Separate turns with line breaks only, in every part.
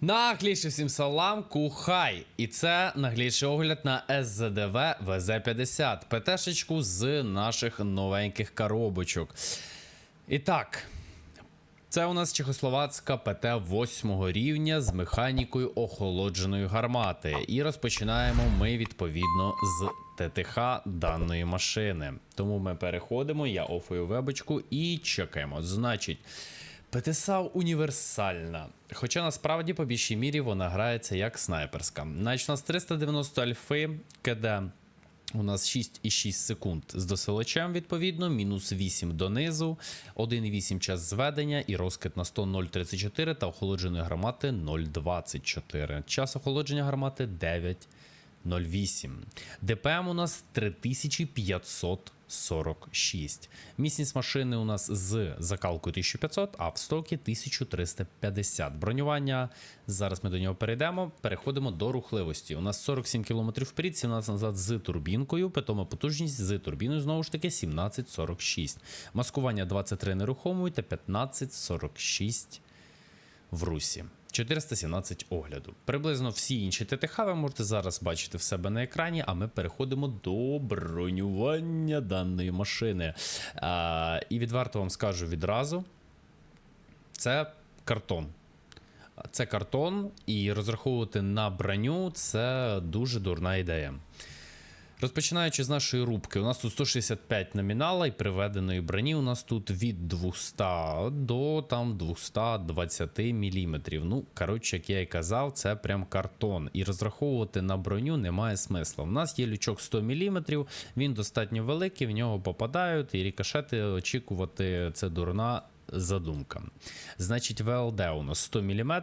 Нагліший всім салам, кухай. І це нагліший огляд на СЗДВ ВЗ-50, ПТшечку з наших новеньких коробочок. І так, це у нас чехословацька ПТ 8 рівня з механікою охолодженої гармати. І розпочинаємо ми відповідно з ТТХ даної машини. Тому ми переходимо, я офую вебочку і чекаємо. Значить. ПТСАУ універсальна. Хоча насправді по більшій мірі вона грається як снайперська. Значить, у нас 390 альфи, КД у нас 6,6 секунд з досилачем, відповідно, мінус 8 донизу, 1,8 час зведення і розкид на 100 0,34 та охолодженої гармати 0,24. Час охолодження гармати 9,08. ДПМ у нас 3546. Міцність машини у нас з закалкою 1500, а в стокі 1350. Бронювання. Зараз ми до нього перейдемо. Переходимо до рухливості. У нас 47 км вперед, 17 назад з турбінкою. Питома потужність з турбіною знову ж таки 1746. Маскування 23 нерухомої та 1546 в русі. 417 огляду. Приблизно всі інші ТТХ ви можете зараз бачити в себе на екрані, а ми переходимо до бронювання даної машини. А, і відверто вам скажу відразу: це картон. Це картон, і розраховувати на броню це дуже дурна ідея. Розпочинаючи з нашої рубки, у нас тут 165 номінала і приведеної броні у нас тут від 200 до там 220 мм. Ну, коротше, як я і казав, це прям картон. І розраховувати на броню немає смисла. У нас є лючок 100 мм, він достатньо великий, в нього попадають, і рікошети очікувати це дурна задумка. Значить, ВЛД у нас 100 мм,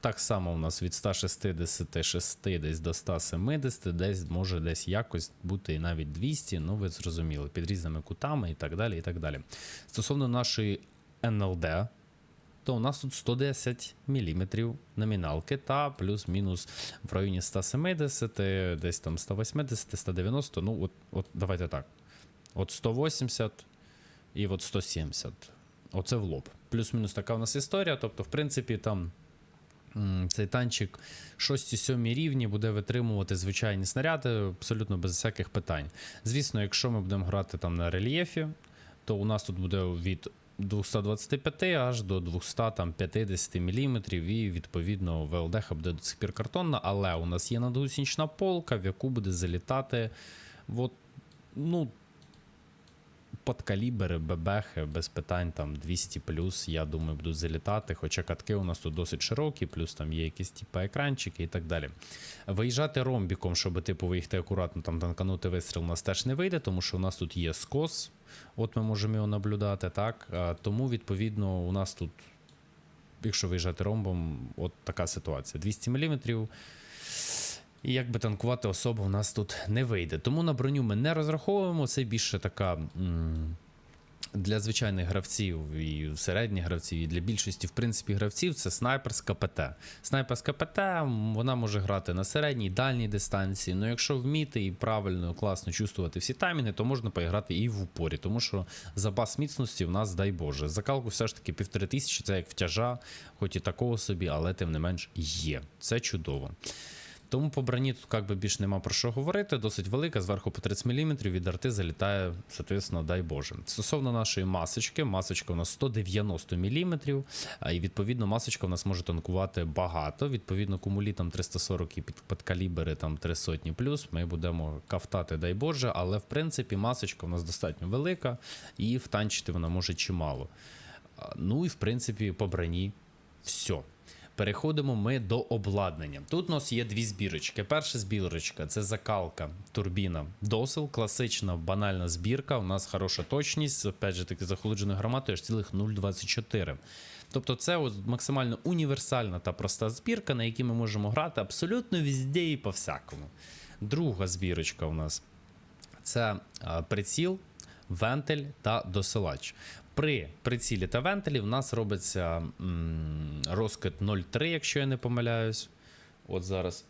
так само у нас від 166 десь до 170, десь може десь якось бути і навіть 200, ну ви зрозуміли, під різними кутами і так далі. і так далі. Стосовно нашої НЛД, то у нас тут 110 мм номіналки та плюс-мінус в районі 170, десь там 180, 190, ну от, от давайте так. От 180 і от 170. Оце в лоб. Плюс-мінус така у нас історія. Тобто, в принципі, там цей танчик 6-7 рівні буде витримувати звичайні снаряди абсолютно без всяких питань. Звісно, якщо ми будемо грати там на рельєфі, то у нас тут буде від 225 аж до 250 мм, і відповідно ВЛД буде до цих пір картонна, але у нас є надгусінчна полка, в яку буде залітати. От, ну, подкалібери, бебехи, без питань там 200 плюс, я думаю, будуть залітати. Хоча катки у нас тут досить широкі, плюс там є якісь типу екранчики і так далі. Виїжджати ромбіком, щоб типу виїхати акуратно, там танканути вистріл, у нас теж не вийде, тому що у нас тут є скос. От ми можемо його наблюдати, так. Тому, відповідно, у нас тут, якщо виїжджати ромбом, от така ситуація. 200 мм. І якби танкувати особа у нас тут не вийде. Тому на броню ми не розраховуємо. Це більше така для звичайних гравців і середніх гравців, і для більшості, в принципі, гравців це снайперська ПТ. Снайперська ПТ вона може грати на середній, дальній дистанції. Ну якщо вміти і правильно, класно чувствувати всі таймінги, то можна поіграти і в упорі, тому що запас міцності в нас, дай Боже. Закалку все ж таки півтори тисячі, це як втяжа, хоч і такого собі, але тим не менш є. Це чудово. Тому по броні тут як би більш нема про що говорити. Досить велика, зверху по 30 мм, від арти залітає, соответственно, дай Боже. Стосовно нашої масочки, масочка у нас 190 мм, і відповідно масочка у нас може танкувати багато. Відповідно, кумулі там 340 і під, під калібри там 300 плюс. Ми будемо кафтати, дай Боже, але в принципі масочка у нас достатньо велика і втанчити вона може чимало. Ну і в принципі по броні все. Переходимо ми до обладнання. Тут у нас є дві збірочки. Перша збірочка це закалка, турбіна, досил, класична банальна збірка. У нас хороша точність, опять же таки захолодженою громадою аж цілих 0,24. Тобто це максимально універсальна та проста збірка, на якій ми можемо грати абсолютно везде і по-всякому. Друга збірочка у нас це приціл, вентиль та досилач. При прицілі та вентилі в нас робиться розкид 0,3, якщо я не помиляюсь. От зараз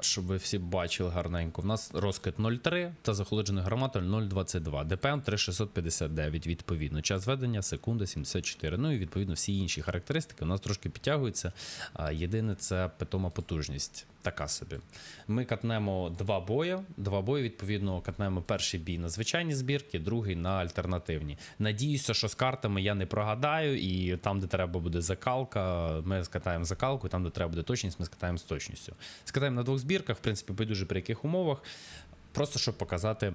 щоб ви всі бачили гарненько. У нас розкид 0,3 та захолоджений гарматор 0,22. ДПМ 3659 відповідно. Час ведення секунда 74. Ну і відповідно всі інші характеристики у нас трошки підтягуються. Єдине це питома потужність. Така собі. Ми катнемо два бої. Два бої, відповідно, катнемо перший бій на звичайні збірки, другий на альтернативні. Надіюся, що з картами я не прогадаю, і там, де треба буде закалка, ми скатаємо закалку, і там, де треба буде точність, ми скатаємо з точністю. Скатаємо на двох збірках, в принципі, байдуже при яких умовах. Просто щоб показати,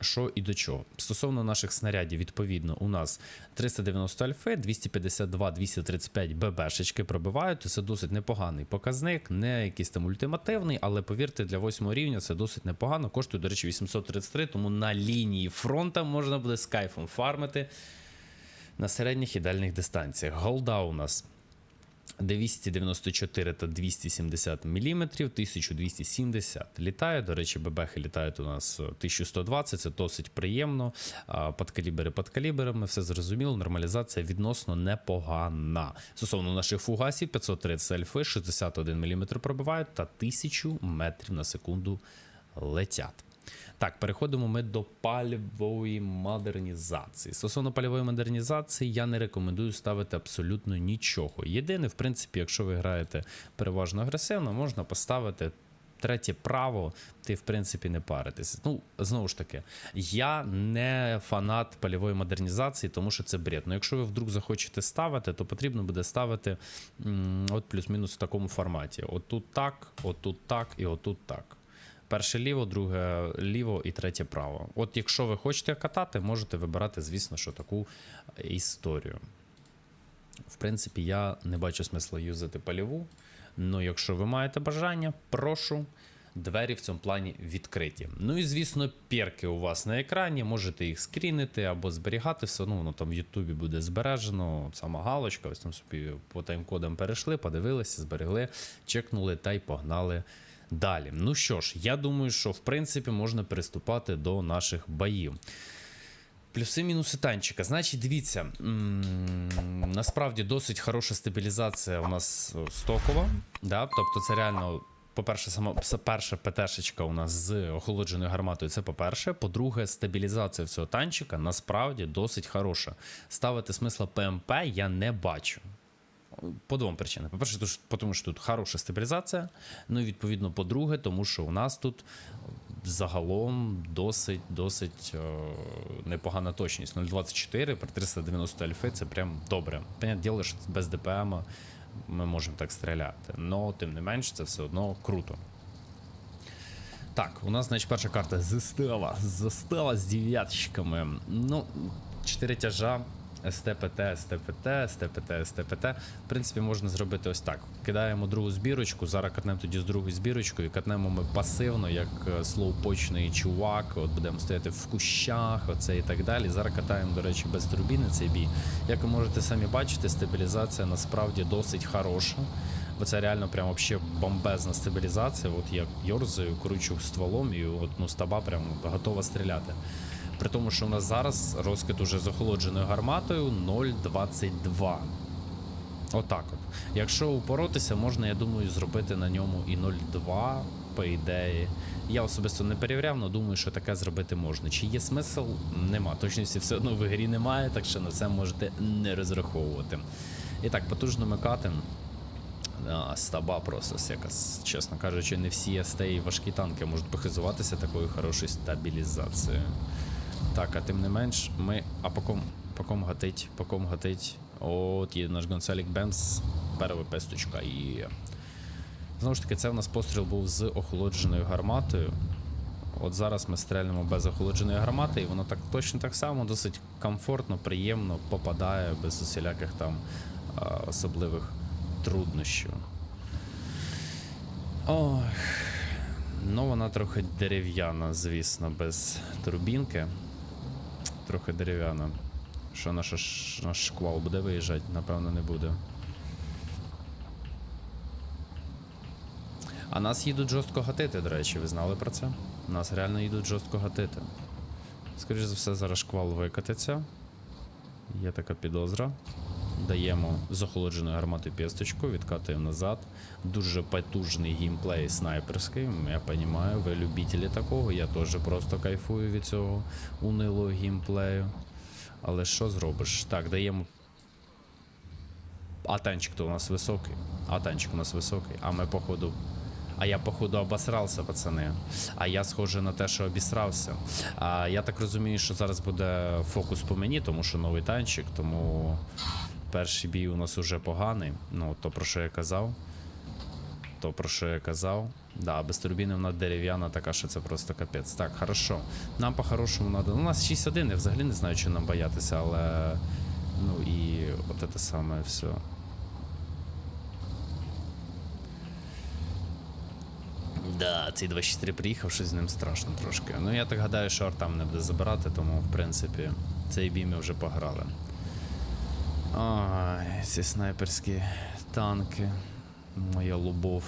що і до чого. Стосовно наших снарядів, відповідно, у нас 390 альфи, 252, 235 ББшечки пробивають. Це досить непоганий показник, не якийсь там ультимативний, але повірте, для 8 рівня це досить непогано. Коштує, до речі, 833, тому на лінії фронта можна буде з кайфом фармити на середніх і дальніх дистанціях. Голда у нас 294 та 270 мм, 1270 літає. До речі, бебехи літають у нас 1120, це досить приємно. Подкалібери подкаліберами, все зрозуміло. Нормалізація відносно непогана. Стосовно наших фугасів, 530 альфи, 61 мм пробивають та 1000 метрів на секунду летять. Так, переходимо ми до пальової модернізації. Стосовно пальової модернізації, я не рекомендую ставити абсолютно нічого. Єдине, в принципі, якщо ви граєте переважно агресивно, можна поставити. Третє право, ти в принципі не паритися. Ну, знову ж таки, я не фанат польової модернізації, тому що це бред. Ну, якщо ви вдруг захочете ставити, то потрібно буде ставити от плюс-мінус в такому форматі: отут так, отут так і отут так. Перше ліво, друге ліво і третє право. От якщо ви хочете катати, можете вибирати, звісно, що таку історію. В принципі, я не бачу смисла юзати польову. Ну, якщо ви маєте бажання, прошу. Двері в цьому плані відкриті. Ну і звісно, перки у вас на екрані, можете їх скрінити або зберігати, все одно воно там в Ютубі буде збережено. Сама галочка, ось там собі по таймкодам перейшли, подивилися, зберегли, чекнули та й погнали далі. Ну що ж, я думаю, що в принципі можна приступати до наших боїв. Плюси мінуси танчика. Значить, дивіться, м, насправді досить хороша стабілізація у нас стокова. Да? Тобто, це реально, по-перше, сама перша ПТшечка у нас з охолодженою гарматою. Це по-перше. По-друге, стабілізація цього танчика насправді досить хороша. Ставити смисла ПМП я не бачу. По двом причинам. По-перше, тому що- тут хороша стабілізація. Ну і відповідно, по-друге, тому що у нас тут загалом досить досить е, непогана точність. 0,24 при 390 альфи це прям добре. Понятне діло, що без ДПМ ми можемо так стріляти. Но тим не менш, це все одно круто. Так, у нас, значить, перша карта застава. Застава з дев'яточками. Ну, 4 тяжа. СТПТ, СТПТ, СТПТ, СТПТ. В принципі, можна зробити ось так. Кидаємо другу збірочку, зараз катнемо тоді з другою збірочкою, катнемо ми пасивно, як е, слоупочний чувак, от будемо стояти в кущах, оце і так далі. Зараз катаємо, до речі, без турбіни цей бій. Як ви можете самі бачити, стабілізація насправді досить хороша. Бо це реально прям вообще бомбезна стабілізація. От я йорзаю, кручу стволом, і от ну стаба прям готова стріляти. При тому, що у нас зараз розкид уже з охолодженою гарматою 0,22. Отак от. Якщо упоротися, можна, я думаю, зробити на ньому і 0,2, по ідеї. Я особисто не перевіряв, але думаю, що таке зробити можна. Чи є смисл? Нема. Точності все одно в грі немає, так що на це можете не розраховувати. І так, потужно ми катимо. А, стаба просто якась, чесно кажучи, не всі СТ і важкі танки можуть похизуватися такою хорошою стабілізацією. Так, а тим не менш, ми. А по ком, по ком гатить, по ком гатить. От є наш Гонсалік Бенс, перша песточка і. Знову ж таки, це в нас постріл був з охолодженою гарматою. От зараз ми стрельнемо без охолодженої гармати, і воно так точно так само, досить комфортно, приємно попадає без усіляких там а, особливих труднощів. Ох. Ну, вона трохи дерев'яна, звісно, без турбінки. Трохи дерев'яна. Що наша, наш шквал буде виїжджати? Напевно, не буде. А нас їдуть жорстко гатити, до речі, ви знали про це? Нас реально їдуть жорстко гатити. Скоріше за все, зараз шквал викатиться. Є така підозра. Даємо з охолодженою гарматою пісточку, відкатуємо назад. Дуже потужний геймплей снайперський. Я розумію, ви любителі такого. Я теж просто кайфую від цього унилого геймплею. Але що зробиш? Так, даємо. А танчик то у нас високий. А танчик у нас високий. А ми, походу. А я, походу, обосрався, пацани. А я схоже на те, що обісрався. А я так розумію, що зараз буде фокус по мені, тому що новий танчик, тому перший бій у нас уже поганий. Ну, то про що я казав. То про що я казав. Да, без турбіни вона дерев'яна, така що це просто капець. Так, хорошо. Нам по-хорошому треба. Ну, у нас 6-1, я взагалі не знаю, що нам боятися, але. Ну і от це саме все. Да, цей 263 приїхав, щось з ним страшно трошки. Ну я так гадаю, що Артам не буде забирати, тому в принципі цей бій ми вже пограли. Ой, ці снайперські танки. Моя любов.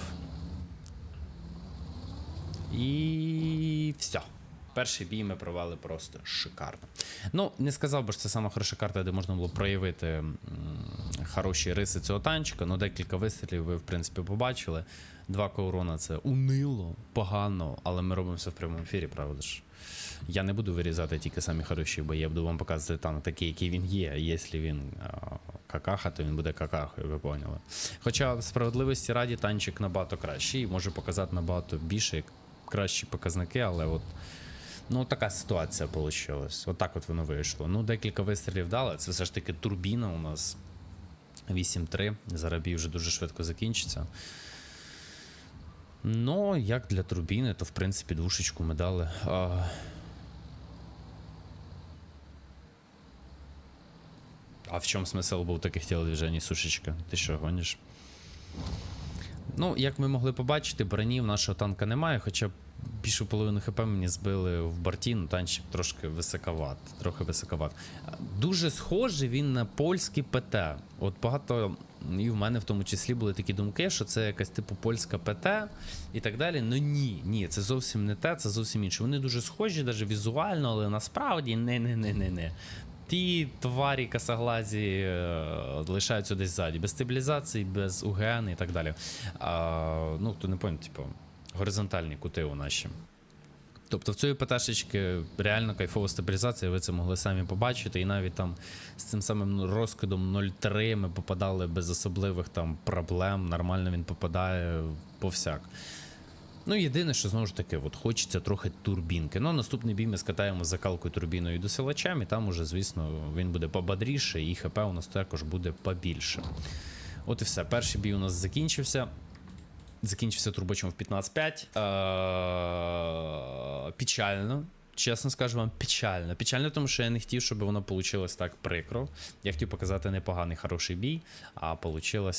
І все. Перший бій ми провели просто шикарно. Ну, не сказав би, що це сама хороша карта, де можна було проявити хороші риси цього танчика. Ну, декілька вистрілів ви, в принципі, побачили. Два урона це унило, погано, але ми робимо все в прямому ефірі, правда ж? Я не буду вирізати тільки самі хороші бої, я буду вам показувати танк такий, який він є. Якщо він какаха, то він буде какахою, ви поняли. Хоча в справедливості раді танчик набагато кращий, може показати набагато більше кращі показники, але от. Ну, така ситуація вийшла. Отак от воно вийшло. Ну, декілька вистрілів дали. Це все ж таки турбіна у нас 8-3. Зараз вже дуже швидко закінчиться. Ну, як для турбіни, то в принципі двушечку ми дали. А... а в чому смисл був таких телодвіжень, сушечка? Ти що, гониш? Ну, як ми могли побачити, бронів нашого танка немає, хоча більшу половину хп мені збили в борті, ну танчик трошки високоват. Трохи високоват. Дуже схожий він на польський ПТ. От багато, і в мене в тому числі були такі думки, що це якась типу польська ПТ і так далі. Ну ні, ні, це зовсім не те, це зовсім інше. Вони дуже схожі, навіть візуально, але насправді не-не-не-не-не. Ті тварі косоглазі е, лишаються десь ззаді, без стабілізації, без УГН і так далі. А, ну, хто не пам'ятає, типу, горизонтальні кути у наші. Тобто в цієї ПТшечки реально кайфова стабілізація, ви це могли самі побачити, і навіть там з цим самим розкидом 0,3 ми попадали без особливих там проблем. Нормально він попадає повсяк. Ну, єдине, що знову ж таки, от хочеться трохи турбінки. Ну, наступний бій ми скатаємо з закалкою турбіною і досилачем, і там уже, звісно, він буде побадріше, і ХП у нас також буде побільше. От і все. Перший бій у нас закінчився. Закінчився турбочом в 15-5. Е, Печально. Чесно скажу вам, печально. Печально, тому що я не хотів, щоб воно вийшло так прикро. Я хотів показати непоганий хороший бій, а вийшло.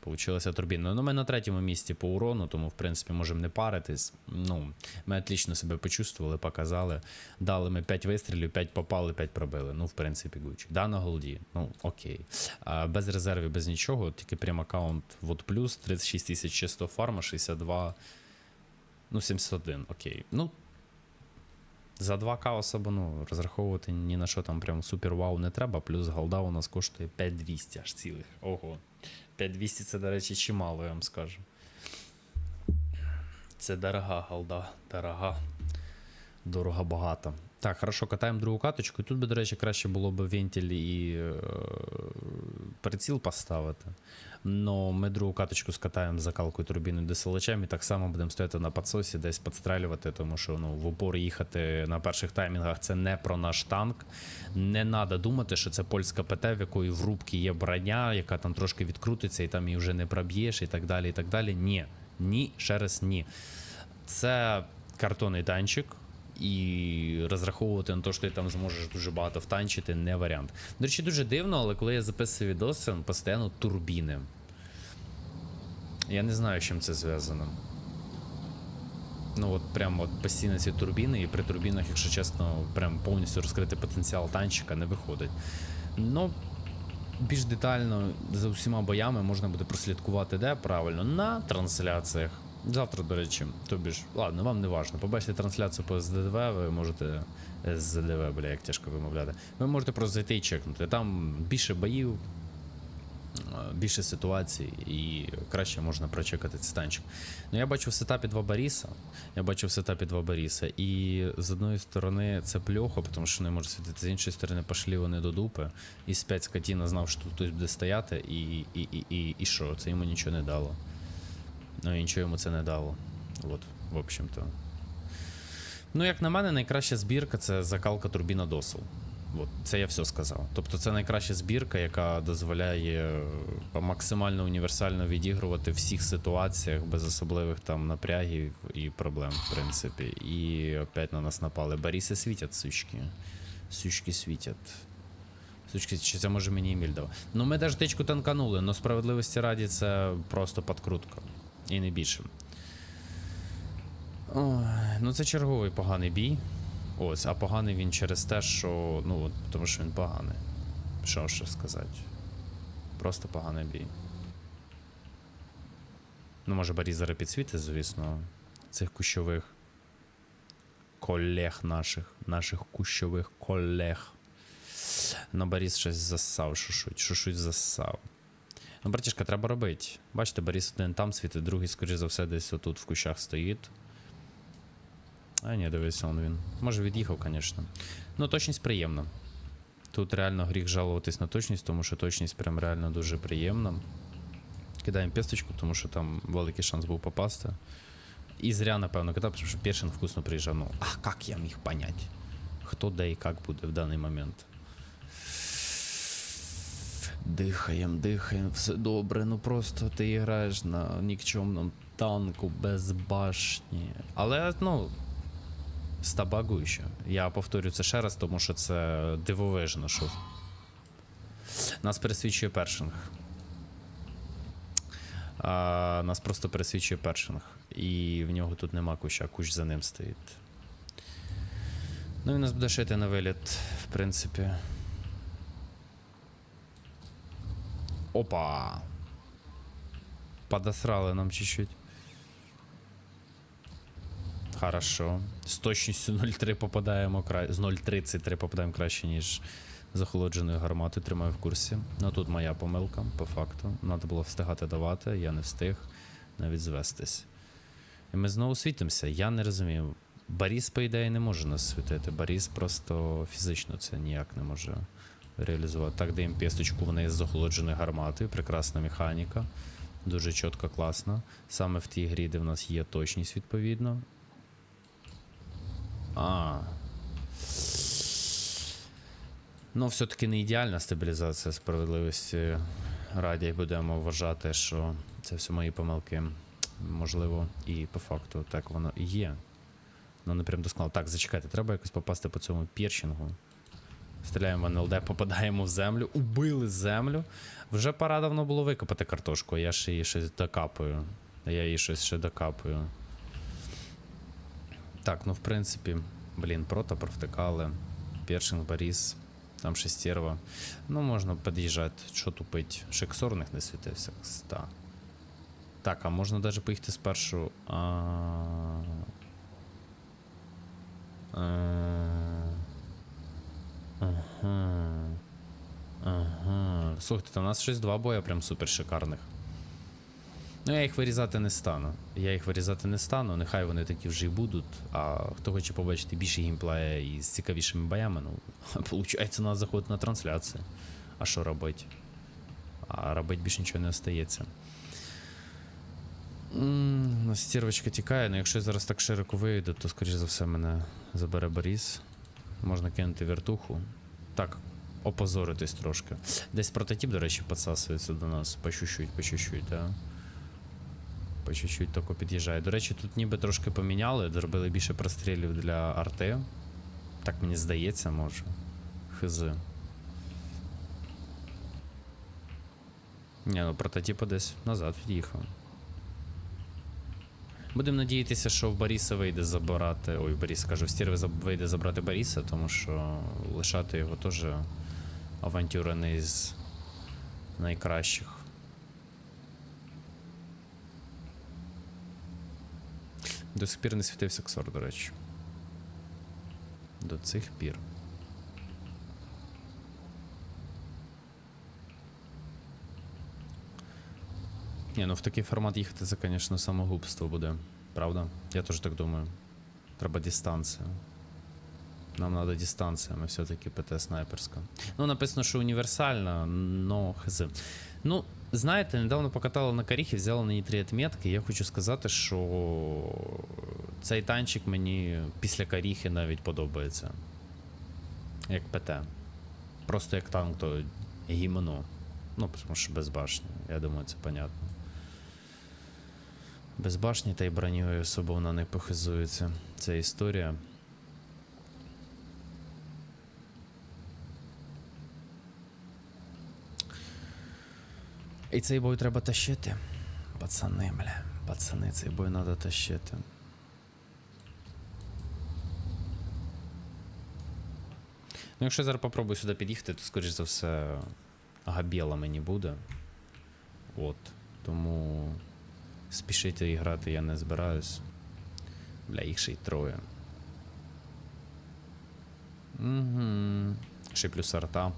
Получилося турбінно. Ну, ми на третьому місці по урону, тому в принципі можемо не паритись. Ну, ми отлично себе почувствували, показали. Дали ми 5 вистрілів, 5 попали, 5 пробили. Ну, в принципі, Гучі. Да, на голді. Ну, окей. А, без резервів, без нічого, тільки прям аккаунт вот плюс, 36 тисяч чисто фарма, 62. Ну, 71, окей. Ну. За 2К особо ну, розраховувати ні на що там прям супер вау не треба. Плюс голда у нас коштує 5200 аж цілих. Ого. 5200 це, до речі, чимало, я вам скажу. Це дорога голда, дорога. дорога багата. Так, хорошо, катаємо другу каточку. Тут би, до речі, краще було б вентиль і е, приціл поставити. Но ми другу каточку скатаємо закалкою турбіною десилачем і так само будемо стояти на підсосі, десь підстрелювати, тому що ну, в упор їхати на перших таймінгах це не про наш танк. Не треба думати, що це польська ПТ, в якої в рубці є броня, яка там трошки відкрутиться і там її вже не проб'єш, і так далі. і так далі. Ні. Ні, ще раз ні. Це картонний танчик. І розраховувати на те, що ти там зможеш дуже багато втанчити, не варіант. До речі, дуже дивно, але коли я записую відоси, постійно турбіни. Я не знаю, з чим це зв'язано. Ну, от прям от постійно ці турбіни, і при турбінах, якщо чесно, прям повністю розкрити потенціал танчика не виходить. Ну, більш детально за усіма боями можна буде прослідкувати де правильно на трансляціях. Завтра, до речі, тобі ж, ладно, вам не важно. Побачите трансляцію по СДВ, ви можете СДВ, бля, як тяжко вимовляти. Ви можете просто зайти і чекнути. Там більше боїв, е, більше ситуацій і краще можна прочекати цей танчик. Ну я бачу в сетапі два Баріса. Я бачу в сетапі два Баріса. І з одної сторони це пльохо, тому що не може світити. З іншої сторони пошли вони до дупи. І спять скотіна знав, що тут хтось буде стояти, і, і, і, і, і що? Це йому нічого не дало. Ну і нічого йому це не дало. От, в общем-то. Ну, як на мене, найкраща збірка це закалка турбіна досол. От, це я все сказав. Тобто це найкраща збірка, яка дозволяє е, максимально універсально відігрувати в всіх ситуаціях без особливих там напрягів і проблем, в принципі. І опять на нас напали. Баріси світять, сучки. Сучки світять. Сучки, чи це може мені Еміль? Ну, ми даже тичку танканули, але справедливості раді це просто подкрутка. І не більше. Ой, ну це черговий поганий бій. Ось, а поганий він через те, що. Ну, тому що він поганий. Що ще сказати? Просто поганий бій. Ну, може, Борис зараз підсвітить, звісно, цих кущових колег наших, наших кущових колег. Ну, Борис щось засав, шушуть, шушуть засав. Ну, братішка, треба робити. Бачите, Борис один там світить, другий, скоріш за все, десь отут в кущах стоїть. А ні, дивись, он він. Може від'їхав, звісно. Ну, точність приємна. Тут реально гріх жалуватись на точність, тому що точність прям реально дуже приємна. Кидаємо песточку, тому що там великий шанс був попасти. І зря, напевно, кидав, тому що першин вкусно приїжджав. Ну, а як я міг понять? Хто де і як буде в даний момент? Дихаєм, дихаєм, все добре. Ну просто ти граєш на нікчемному танку без башні. Але, ну, стабагуюче. Я повторю це ще раз, тому що це дивовижно, що нас пересвідчує першинг. А, нас просто пересвідчує першинг. І в нього тут нема куща, кущ за ним стоїть. Ну і нас буде шити на виліт, в принципі. Опа! Подосрали нам чуть-чуть. Хорошо. З точністю 0,3 попадаємо з 0,33 попадаємо краще, ніж з охолодженою гарматою. Тримаю в курсі. Ну тут моя помилка, по факту. Треба було встигати давати, я не встиг навіть звестись. І ми знову світимося. Я не розумію. Баріс, по ідеї, не може нас світити. Баріс просто фізично це ніяк не може реалізувати. Так, даємо пісточку в неї з охолодженою гарматою. Прекрасна механіка. Дуже чітко, класно. Саме в тій грі, де в нас є точність, відповідно. А. Ну, все-таки не ідеальна стабілізація справедливості. Раді будемо вважати, що це все мої помилки. Можливо, і по факту так воно і є. Ну, не прям досконало. Так, зачекайте, треба якось попасти по цьому пірчингу. Стріляємо в НЛД, попадаємо в землю, убили землю. Вже пора давно було викопати картошку, а я ще її щось докапую. Я її щось ще докапую. Так, ну в принципі, блін, прота провтикали. Першинг, Борис, там шестерва. Ну, можна під'їжджати, що тупить. Шексор у них не світився. Кста. Так, а можна навіть поїхати спершу. А... А... Ага. Ага. Слухайте, та у нас щось два боя прям супер шикарних. Ну, я їх вирізати не стану. Я їх вирізати не стану, нехай вони такі вже й будуть. А хто хоче побачити більше геймплея і з цікавішими боями, ну, виходить, нас заходить на трансляцію. А що робити? А робити більше нічого не остається. У нас стірвочка тікає, ну якщо я зараз так широко вийду, то скоріш за все мене забере Борис. Можна кинути вертуху. Так, опозоритись трошки. Десь прототип, до речі, підсасується до нас. По чуть-чуть, по чуть-чуть, да. По чуть-чуть тільки під'їжджає. До речі, тут ніби трошки поміняли, зробили більше прострілів для арти. Так мені здається, може. Хз. Ні, ну прототипа десь назад від'їхав. Будемо надіятися, що в Боріса вийде забирати. Ой, в Боріса кажу, в Стерви вийде забрати Боріса, тому що лишати його теж авантюра не із найкращих. До сих пір не світився ксор, до речі. До цих пір. Ні, ну в такий формат їхати це, звісно, самогубство буде. Правда? Я теж так думаю. Треба дистанція. Нам треба дистанція, ми все-таки ПТ снайперська. Ну, написано, що універсальна, но хз. Ну, знаєте, недавно покатали на Каріхі, взяли на ній три відмітки. Я хочу сказати, що цей танчик мені після Каріхи навіть подобається. Як ПТ. Просто як танк, то гімно. Ну, тому що без башні. Я думаю, це понятно. Без башні та й броньою особо вона не похизується. Це історія. І цей бой треба тащити. Пацани, бля. Пацани, цей бой треба тащити. Ну, якщо я зараз попробую сюди під'їхати, то, скоріш за все, габєла мені буде. От. Тому спішити і грати я не збираюсь. Бля, їх ще й троє. Угу. Ще плюс арта.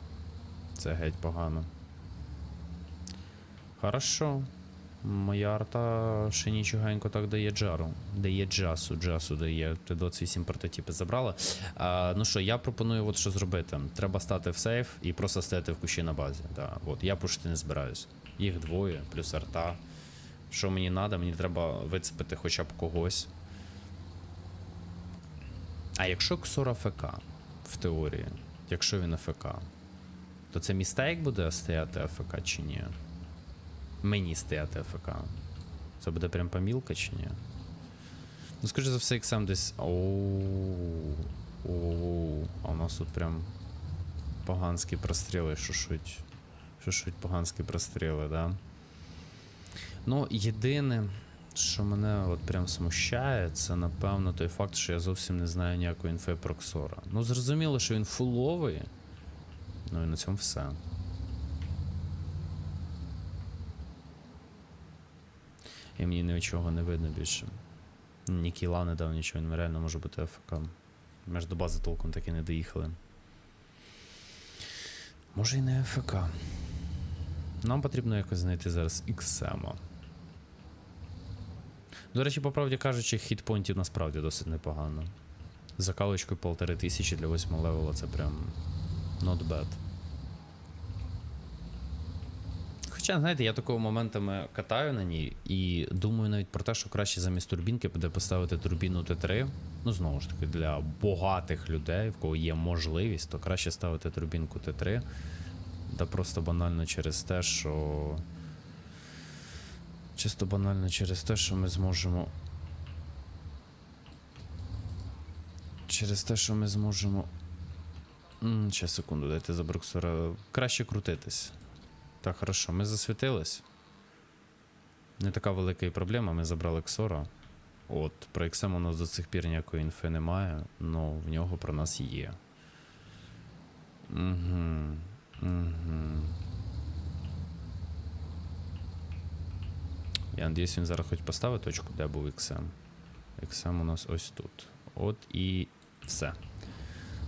Це геть погано. Хорошо. Моя арта ще нічогенько так дає джару. Дає джасу, джасу дає. Ти 28 прототипи забрала. А, ну що, я пропоную от що зробити. Треба стати в сейф і просто стояти в кущі на базі. Да. От, я пушити не збираюсь. Їх двоє, плюс арта. Що мені треба? Мені треба вицепити хоча б когось. А якщо Ксора ФК в теорії, якщо він АФК, то це містейк буде стояти АФК чи ні? Мені стояти АФК. Це буде прям помілка чи ні? Ну, скажи за все, XM десь. Оу. Оу. А у нас тут прям поганські простріли шушуть. Шушуть поганські простріли, да? Ну, єдине, що мене от прям смущає, це напевно той факт, що я зовсім не знаю ніякої інфи про Ксора. Ну, зрозуміло, що він фуловий. Ну і на цьому все. І мені нічого не видно більше. Ні кіла не дав нічого, він реально може бути АФК. Ми ж до бази толком так і не доїхали. Може і не АФК. Нам потрібно якось знайти зараз XM. До речі, по правді кажучи, хітпонтів насправді досить непогано. Закалочкою полтори тисячі для 8 левела це прям not bad. Хоча, знаєте, я такого моментами катаю на ній і думаю навіть про те, що краще замість турбінки буде поставити турбіну Т3. Ну, знову ж таки, для багатих людей, в кого є можливість, то краще ставити турбінку Т3. Та просто банально через те, що. Чисто банально через те, що ми зможемо. Через те, що ми зможемо. Ще секунду, дайте за Бруксора. Краще крутитись. Так, хорошо, ми засвітились. Не така велика і проблема, ми забрали Ксора. От, про XM у нас до цих пір ніякої інфи немає, але в нього про нас є. Угу. Угу. Я надіюсь, він зараз хоч поставить точку, де був XM. XM у нас ось тут. От і все.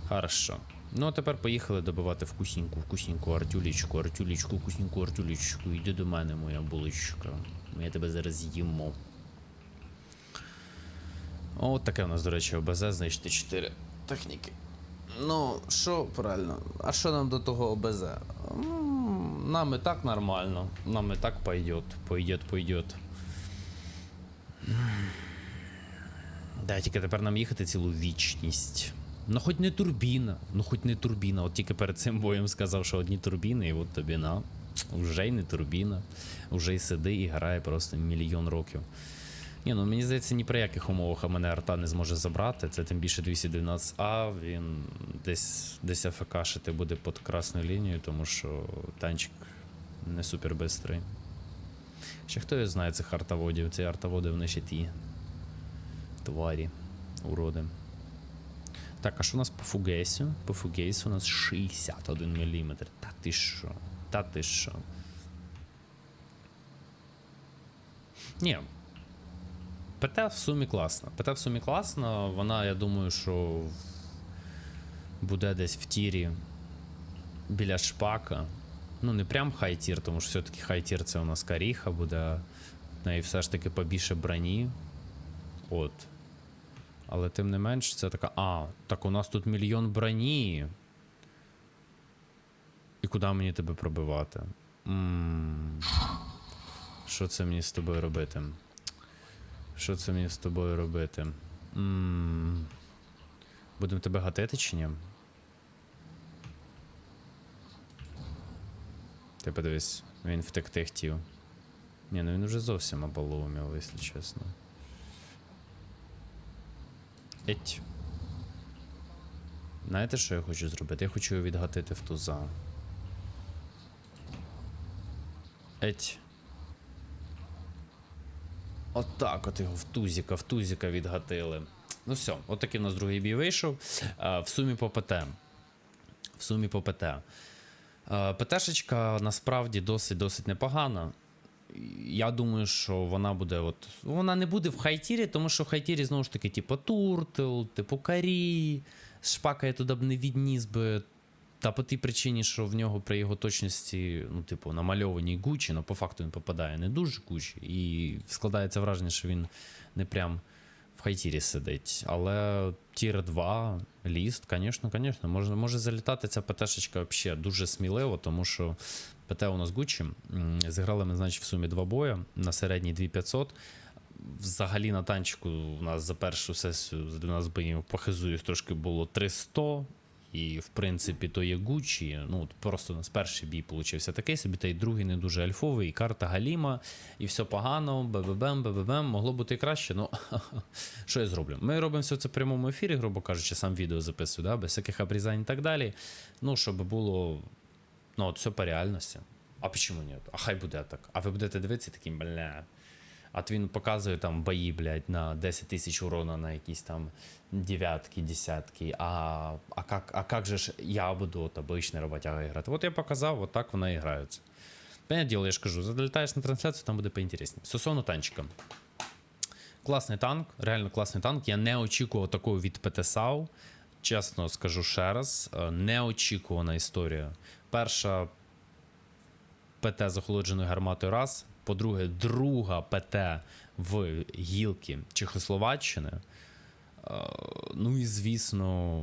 Хорошо. Ну, а тепер поїхали добивати вкусненьку, вкусненьку артюлічку, артюлічку, вкусненьку артюлічку. Іди до мене, моя булочка. Я тебе зараз їмо. От таке у нас, до речі, ОБЗ, значить 4 техніки. Ну, що правильно? А що нам до того ОБЗ? Нам і так нормально. Нам і так пойдет. Пойдет, пойдет. Да, тільки тепер нам їхати цілу вічність. Ну, хоч не турбіна, ну хоч не турбіна. От тільки перед цим боєм сказав, що одні турбіни, і от тобі на. Вже й не турбіна. Вже й сиди і грає просто мільйон років. Ні, ну мені здається, ні при яких умовах мене арта не зможе забрати. Це тим більше 212А, він десь десь АФКшити буде під красною лінією, тому що танчик не супер бистрий. Ще хто його знає цих артоводів? Ці артоводи вони ще ті тварі, уроди. Так, а що у нас по фугейсу? По фугейсу у нас 61 мм. Та ти що? Та ти що? Ні. ПТ в сумі класна. ПТ в сумі класна. Вона, я думаю, що буде десь в тірі біля шпака. Ну, не прям хай-тір, тому що все-таки хай-тір це у нас каріха буде. Неї все ж таки побільше броні. От. Але тим не менш, це така. А, так у нас тут мільйон броні. І куди мені тебе пробивати? Що це мені з тобою робити? Що це мені з тобою робити? Будемо тебе гатити чи ні? Ти подивись, він втекти хотів. Ні, ну він вже зовсім оболовмів, якщо чесно. Еть. Знаєте, що я хочу зробити? Я хочу його відгатити в туза. Еть. Отак от його в тузіка, в тузіка відгатили. Ну все, от такий у нас другий бій вийшов. В сумі по ПТ. В сумі по ПТ. А, ПТшечка насправді досить-досить непогана. Я думаю, що вона буде. от Вона не буде в хайтірі, тому що в хайтірі знову ж таки, типу, Туртл, типу Карі. Шпака я туди б не відніс би. Та по тій причині, що в нього при його точності, ну, типу, намальованій Гучі, ну по факту він попадає не дуже Гучі, і складається враження, що він не прям хайтірі сидить. Але тір 2, ліст, звісно, звісно, може, може залітати ця ПТшечка взагалі дуже сміливо, тому що ПТ у нас Гучі. Зіграли ми, значить, в сумі два бої на середній 2500. Взагалі на танчику у нас за першу сесію з 12 боїв похизуюсь, трошки було 300. І, в принципі, то є Гучі. Ну, просто у нас перший бій получився такий собі, та й другий не дуже альфовий, і карта Галіма, і все погано, бебебем, бебебем, могло бути краще. Ну, що я зроблю? Ми робимо все це в прямому ефірі, грубо кажучи, сам відео записую, да, без всяких обрізань і так далі. Ну, щоб було ну, от все по реальності. А чому ні? А хай буде так. А ви будете дивитися такі, бля. А то він показує там бої, блядь, на 10 тисяч урона на якісь там дев'ятки, десятки. А, а, как, а как же ж я буду от обичний роботяга грати? От я показав, от вона і грається. Понятне діло, я ж кажу, залітаєш на трансляцію, там буде поінтересніше. Стосовно танчика. Класний танк, реально класний танк. Я не очікував такого від ПТСАУ. Чесно скажу ще раз, е, неочікувана історія. Перша ПТ з охолодженою гарматою раз. По-друге, друга ПТ в гілки Чехословаччини. Е, Ну і звісно,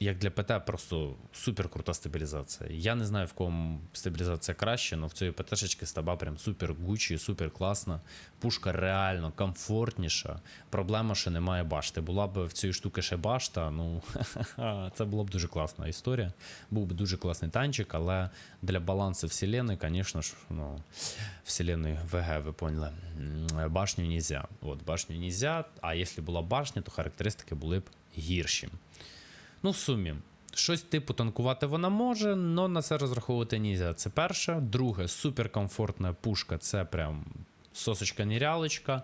як для ПТ, просто супер крута стабілізація. Я не знаю, в кому стабілізація краще, але в цієї ПТшечки стаба прям супер гучі, супер класна. Пушка реально комфортніша. Проблема, що немає башти. Була б в цієї штуки ще башта, ну це була б дуже класна історія. Був би дуже класний танчик, але для балансу вселенної, звісно ж, ну, вселенної ВГ, ви поняли, башню нельзя. От, башню нельзя, а якщо була башня, то характеристики були б гірші. Ну, в сумі, щось типу танкувати вона може, але на це розраховувати нельзя. Це перше. Друге, суперкомфортна пушка це прям сосочка нірялочка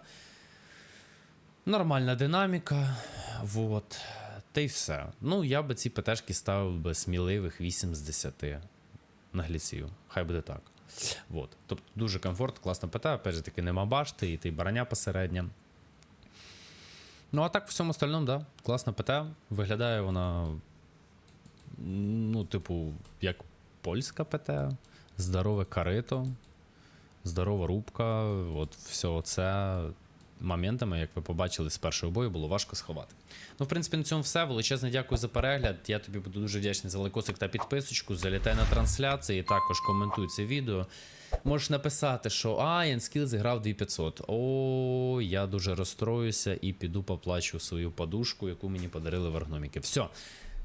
Нормальна динаміка. Вот. Та й все. Ну, я би ці ПТшки ставив би сміливих 8 з 10 на гліцію. Хай буде так. Вот. Тобто дуже комфорт, класна ПТ, опять же таки, нема башти, і ти броня посередня. Ну, а так, в всьому остальному, да, класна ПТ. Виглядає вона, ну, типу, як польська ПТ, здорове карито, здорова рубка. От все це моментами, як ви побачили з першого бою, було важко сховати. Ну, в принципі, на цьому все. Величезне дякую за перегляд. Я тобі буду дуже вдячний за лайкосик та підписочку. Залітай на трансляції, також коментуй це відео. Можеш написати, що а, Янскіл зіграв 2500. О, я дуже розстроюся і піду поплачу свою подушку, яку мені подарили в Аргноміки. Все.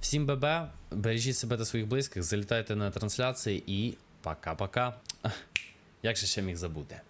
Всім ББ, бережіть себе та своїх близьких, залітайте на трансляції і пока-пока. Як же ще міг забути?